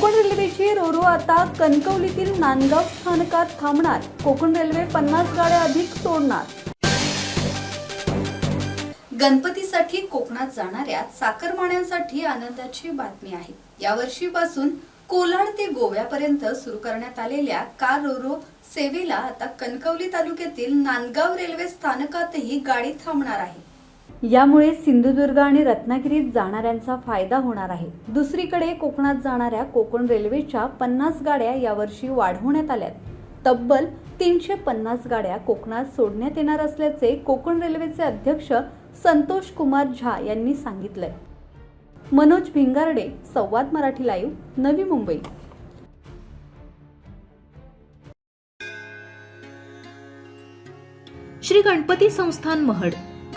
कोकण रेल्वेची रोरो आता कणकवलीतील नांदगाव स्थानकात थांबणार. कोकण रेल्वे पन्नास गाड्या अधिक सोडणार गणपतीसाठी कोकणात जाणाऱ्या चाकरमान्यांसाठी आनंदाची बातमी आहे. यावर्षीपासून कोलाड ते गोव्यापर्यंत सुरू करण्यात आलेल्या कार रोरो सेवेला आता कणकवली तालुक्यातील नांदगाव रेल्वे स्थानकातही गाडी थांबणार आहे. यामुळे सिंधुदुर्ग आणि रत्नागिरीत जाणाऱ्यांचा फायदा होणार आहे. दुसरीकडे कोकणात जाणाऱ्या कोकण रेल्वेच्या पन्नास गाड्या यावर्षी वाढवण्यात आल्यात. तब्बल तीनशे पन्नास गाड्या कोकणात सोडण्यात येणार असल्याचे कोकण रेल्वेचे अध्यक्ष संतोष कुमार झा यांनी सांगितलंय. मनोज भिंगारडे संवाद मराठी लाईव्ह नवी मुंबई. श्री गणपती संस्थान महड.